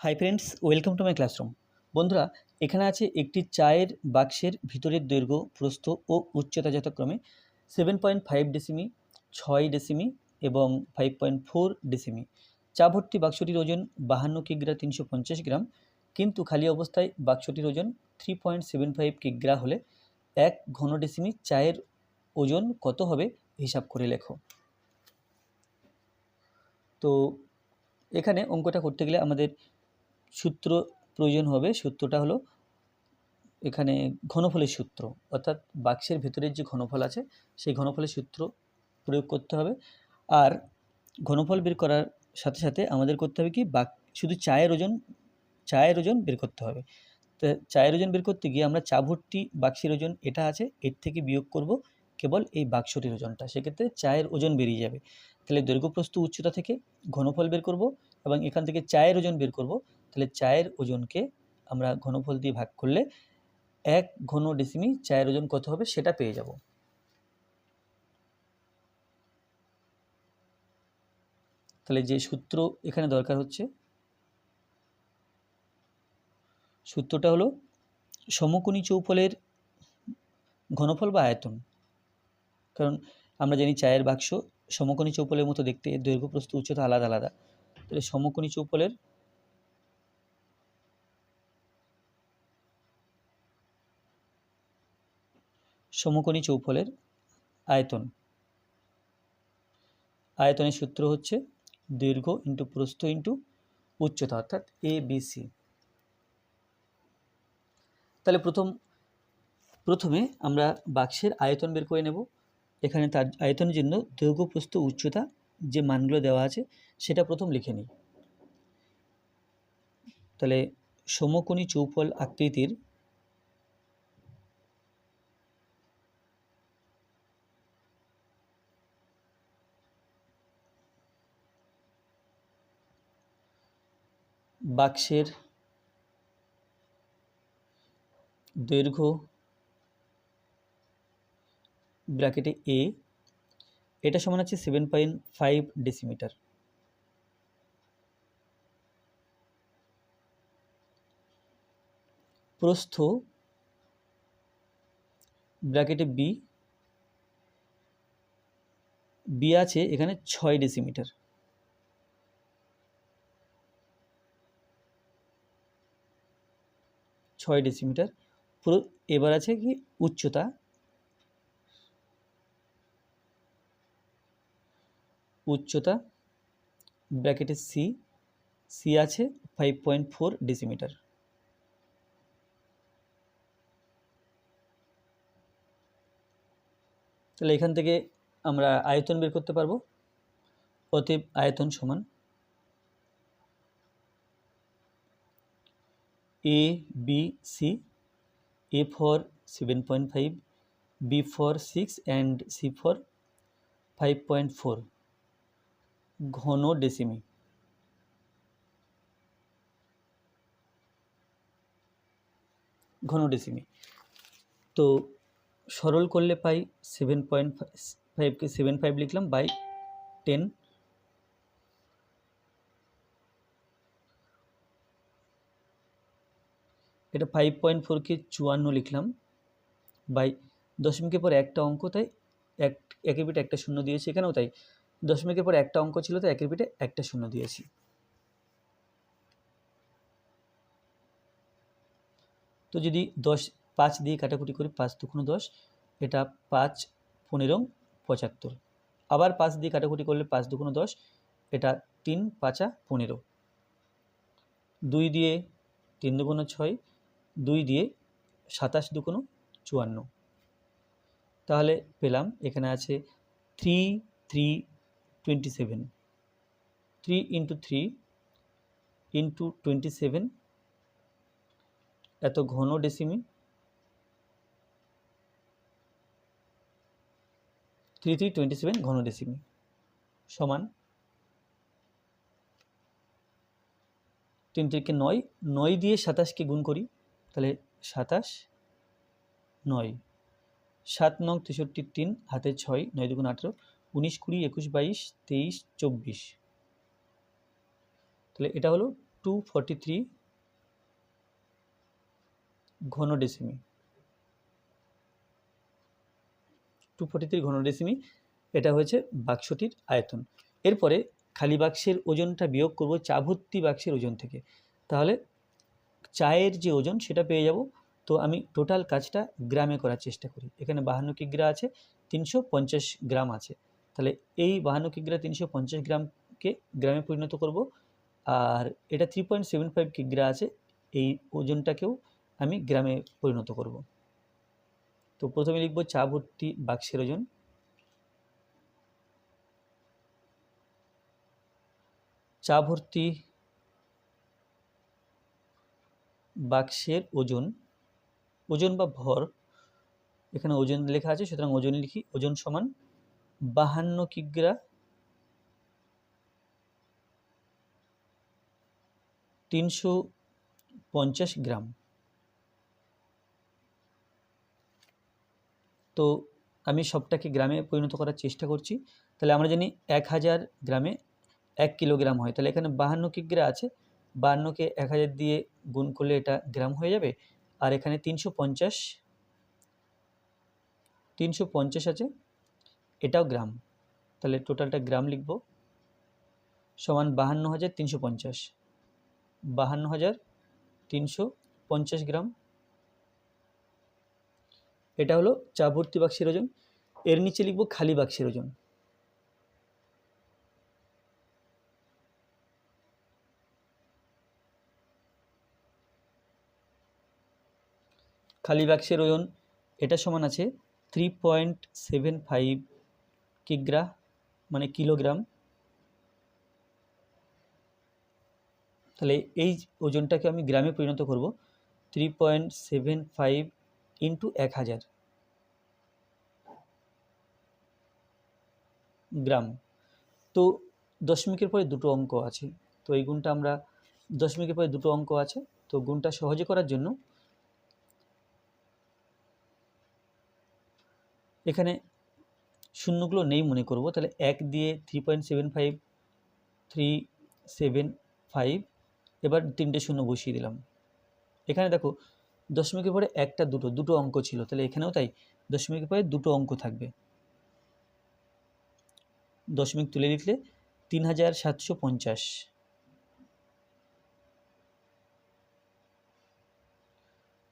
Hi friends welcome to my classroom বন্ধুরা, এখানে আছে একটি চায়ের বাক্সের ভিতরের দৈর্ঘ্য, প্রস্থ ও উচ্চতা যথাক্রমে সেভেন পয়েন্ট ফাইভ ডেসিমি ছয় ডেসিমি এবং ফাইভ পয়েন্ট ফোর ডেসিমি চা ভর্তি বাক্সটির ওজন বাহান্ন কিগ্রা তিনশো পঞ্চাশ গ্রাম, কিন্তু খালি অবস্থায় বাক্সটির ওজন থ্রি পয়েন্ট সেভেন ফাইভ কিগ্রা হলে এক ঘন ডেসিমি চায়ের ওজন কত হবে হিসাব করে লেখো। তো এখানে অঙ্কটা করতে গেলে আমাদের সূত্র প্রয়োজন হবে, সূত্রটা হলো এখানে ঘনফলের সূত্র, অর্থাৎ বাক্সের ভেতরের যে ঘনফল আছে, সেই ঘনফলের সূত্র প্রয়োগ করতে হবে। আর ঘনফল বের করার সাথে সাথে আমাদের করতে হবে কি, বাক, শুধু চায়ের ওজন চায়ের ওজন বের করতে হবে। তো চায়ের ওজন বের করতে গিয়ে আমরা চা ভর্তি বাক্সের ওজন এটা আছে, এর থেকে বিয়োগ করব কেবল এই বাক্সটির ওজনটা, সেক্ষেত্রে চায়ের ওজন বেরিয়ে যাবে। তাহলে দৈর্ঘ্যপ্রস্থ উচ্চতা থেকে ঘনফল বের করব এবং এখান থেকে চায়ের ওজন বের করব তাহলে চায়ের ওজনকে আমরা ঘনফল দিয়ে ভাগ করলে এক ঘন ডেসিমি চায়ের ওজন কত হবে সেটা পেয়ে যাব। তাহলে যে সূত্র এখানে দরকার হচ্ছে, সূত্রটা হলো সমকোণী চৌফলের ঘনফল বা আয়তন। কারণ আমরা জানি চায়ের বাক্স সমকোণী চৌফলের মতো দেখতে দৈর্ঘ্য প্রস্থ, উচ্চতা আলাদা আলাদা। তাহলে সমকোণী চৌফলের সমকোণী চৌফলের আয়তন। আয়তনের সূত্র হচ্ছে দৈর্ঘ্য ইন্টু প্রস্থ ইন্টু উচ্চতা, অর্থাৎ এ বি সি তাহলে প্রথম, প্রথমে আমরা বাক্সের আয়তন বের করে নেব। এখানে তার আয়তনের জন্য দৈর্ঘ্য প্রস্থ উচ্চতা যে মানগুলো দেওয়া আছে, সেটা প্রথম লিখে নিই। তাহলে সমকোণী চৌফল আকৃতির বাক্সের দৈর্ঘ্য ব্র্যাকেটে এ এটা সমান আছে সেভেন পয়েন্ট ফাইভ ডেসিমিটার প্রস্থ ব্র্যাকেটে বি বি আছে এখানে ছয় ডেসিমিটার ছয় ডেসিমিটার পুরো এবার আছে কি উচ্চতা? উচ্চতা ব্র্যাকেটে সি সি আছে ফাইভ পয়েন্ট ফোর ডেসিমিটার তাহলে এখান থেকে আমরা আয়তন বের করতে পারব। অতএব আয়তন সমান A B C A for seven point five B for six and C for five point four ঘন ডেসিমি ঘন ডেসিমি তো সরল করলে পাই সেভেন পয়েন্ট ফাইভকে সেভেন ফাইভ লিখলাম বাই টেন এটা ফাইভ পয়েন্ট ফোরকে চুয়ান্ন লিখলাম। বাই দশমিকের পর একটা অঙ্ক, তাই এক, একের পিঠে একটা শূন্য দিয়েছি এখানেও, তাই দশমিকের পর একটা অঙ্ক ছিল তো একের পিঠে একটা শূন্য দিয়েছি। তো যদি দশ, পাঁচ দিয়ে কাটাকুটি করি, পাঁচ দুগুণ দশ, এটা পাঁচ পনেরো পঁচাত্তর। আবার পাঁচ দিয়ে কাটাকুটি করলে পাঁচ দুগুণ দশ, এটা তিন পাঁচা পনেরো। দুই দিয়ে তিন দুগুণ ছয় দুই দিয়ে সাতাশ দুগুণ চুয়ান্ন। তাহলে পেলাম, এখানে আছে three three twenty seven three into three into twenty seven এত ঘন ডেসিমি থ্রি থ্রি টোয়েন্টি সেভেন ঘন ডেসিমি সমান তিন থেকে নয় নয় দিয়ে সাতাশকে গুণ করি। তাহলে সাতাশ নয়। সাত নং তেষট্টি তিন, হাতে ছয়, নয় দুগুণ আঠেরো, উনিশ কুড়ি, একুশ বাইশ, তেইশ, চব্বিশ। তাহলে এটা হলো টু ফর্টি থ্রি ঘন ডেসিমি টু ফর্টি থ্রি ঘন ডেসিমি এটা হয়েছে বাক্সটির আয়তন। এরপরে খালি বাক্সের ওজনটা বিয়োগ করব চা ভর্তি বাক্সের ওজন থেকে। তাহলে চায়ের যে ওজন সেটা পেয়ে যাব। তো আমি টোটাল কাজটা গ্রামে করার চেষ্টা করি। এখানে বাহান্ন কিগ্রা আছে, তিনশো পঞ্চাশ গ্রাম আছে। তাহলে এই বাহান্ন কিগ্রা, তিনশো পঞ্চাশ গ্রামকে গ্রামে পরিণত করব। আর এটা থ্রি পয়েন্ট সেভেন ফাইভ কিগ্রা আছে, এই ওজনটাকেও আমি গ্রামে পরিণত করব। তো প্রথমে লিখব চা ভর্তি বাক্সের ওজন। চা ভর্তি বাক্সের ওজন ওজন বা ভর, এখানে ওজন লেখা আছে, সুতরাং ওজন লিখি, ওজন সমান বাহান্ন কিগ্রা তিনশো পঞ্চাশ গ্রাম। তো আমি সবটাকে গ্রামে পরিণত করার চেষ্টা করছি। তাহলে আমরা জানি এক হাজার গ্রামে এক কিলোগ্রাম হয়। তাহলে এখানে বাহান্ন কিগ্রা আছে। বাহান্নকে এক হাজার দিয়ে গুণ করলে এটা গ্রাম হয়ে যাবে। আর এখানে তিনশো পঞ্চাশ তিনশো পঞ্চাশ আছে, এটাও গ্রাম। তাহলে টোটালটা গ্রাম লিখব। সমান বাহান্ন হাজার তিনশো পঞ্চাশ। বাহান্ন হাজার তিনশো পঞ্চাশ গ্রাম। এটা হলো চা ভর্তি বাক্সের ওজন। এর নিচে লিখব খালি বাক্সের ওজন। খালি বাক্সের ওজন এটা সমান আছে থ্রি পয়েন্ট সেভেন ফাইভ কিগ্রা মানে কিলোগ্রাম। তাহলে এই ওজনটাকে আমি গ্রামে পরিণত করব three point seven five into এক হাজার গ্রাম। তো দশমিকের পরে দুটো অঙ্ক আছে। তো এই গুণটা আমরা, দশমিকের পরে দুটো অঙ্ক আছে। তো গুণটা সহজে করার জন্য এখানে শূন্যগুলো নেই মনে করব। তাহলে এক দিয়ে three point seven five three seven five এবার তিনটে শূন্য বসিয়ে দিলাম। এখানে দেখো দশমিকের পরে একটা দুটো দুটো অঙ্ক ছিল। তাহলে এখানেও তাই দশমিকের পরে দুটো অঙ্ক থাকবে। দশমিক তুলে লিখলে তিন হাজার সাতশো পঞ্চাশ।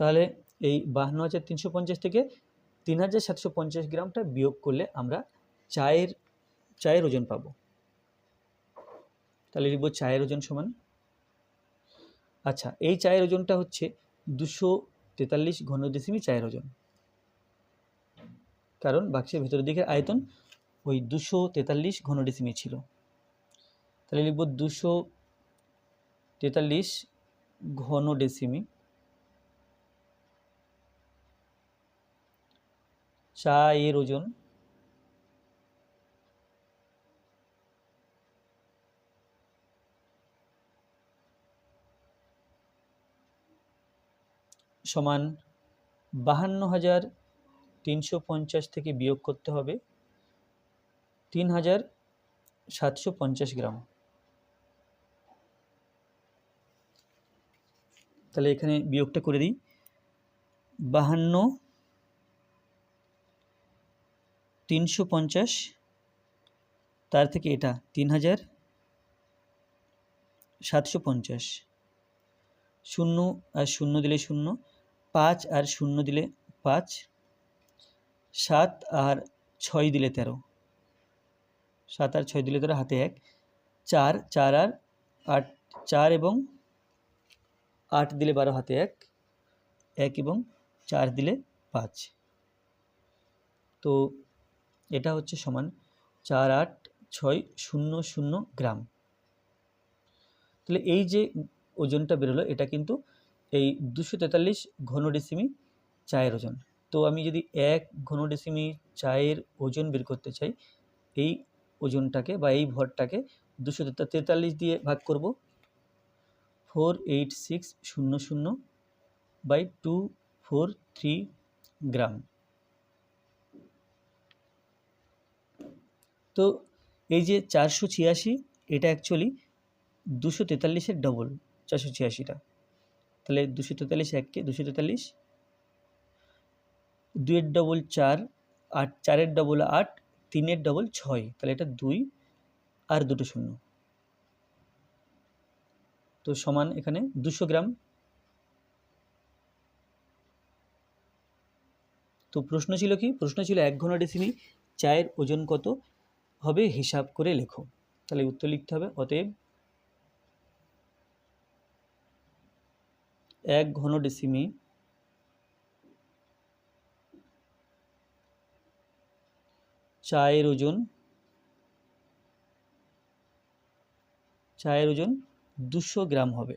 তাহলে এই বাহান্ন হাজার তিনশো পঞ্চাশ থেকে তিন হাজার সাতশো পঞ্চাশ গ্রামটা বিয়োগ করলে আমরা চায়ের চায়ের ওজন পাবো। তাহলে লিখব চায়ের ওজন সমান। আচ্ছা এই চায়ের ওজনটা হচ্ছে দুশো তেতাল্লিশ ঘন দশমিক চায়ের ওজন। কারণ বাক্সের ভেতরের দিকের আয়তন ওই দুশো তেতাল্লিশ ঘন ডেসিমি ছিল। তাহলে লিখব দুশো তেতাল্লিশ ঘন ডেসিমি চা এর ওজন সমান বাহান্ন হাজার তিনশো পঞ্চাশ থেকে বিয়োগ করতে হবে। তিন হাজার সাতশো পঞ্চাশ গ্রাম। তাহলে এখানে বিয়োগটা করে দিই। বাহান্ন তিনশো পঞ্চাশ, তার থেকে এটা তিন হাজার সাতশো পঞ্চাশ। শূন্য আর শূন্য দিলে শূন্য, পাঁচ আর শূন্য দিলে পাঁচ, সাত আর ছয় দিলে তেরো। সাত আর ছয় দিলে তেরো, হাতে এক। চার চার আর আট, চার এবং আট দিলে বারো, হাতে এক। এক এবং চার দিলে পাঁচ। তো এটা হচ্ছে সমান চার আট ছয় শূন্য শূন্য গ্রাম। তাহলে এই যে ওজনটা বেরোলো, এটা কিন্তু এই দুশো তেতাল্লিশ ঘন ডেসিমি চায়ের ওজন। তো আমি যদি এক ঘন ডেসিমি চায়ের ওজন বের করতে চাই, এই ওজনটাকে বা এই ভরটাকে দুশো তেতাল্লিশ দিয়ে ভাগ করব। ফোর এইট সিক্স শূন্য শূন্য by two four three gram. তো এই যে চারশো ছিয়াশি, এটা অ্যাকচুয়ালি দুশো তেতাল্লিশের ডবল চারশো ছিয়াশিটা। তাহলে দুশো তেতাল্লিশ এককে, দুশো তেতাল্লিশ, দুইয়ের ডবল চার, আট, চারের ডবল আট, তিনের ডবল ছয়, তাহলে এটা দুই আর দুটো শূন্য। তো সমান এখানে দুশো গ্রাম। তো প্রশ্ন ছিল কি? প্রশ্ন ছিল এক ঘন ডেসিমি চায়ের ওজন কত? হবে, হিসাব করে লেখো। তাহলে উত্তর লিখতে হবে, অতএব এক ঘন ডেসিমি চায়ের ওজন চায়ের ওজন দুশো গ্রাম হবে।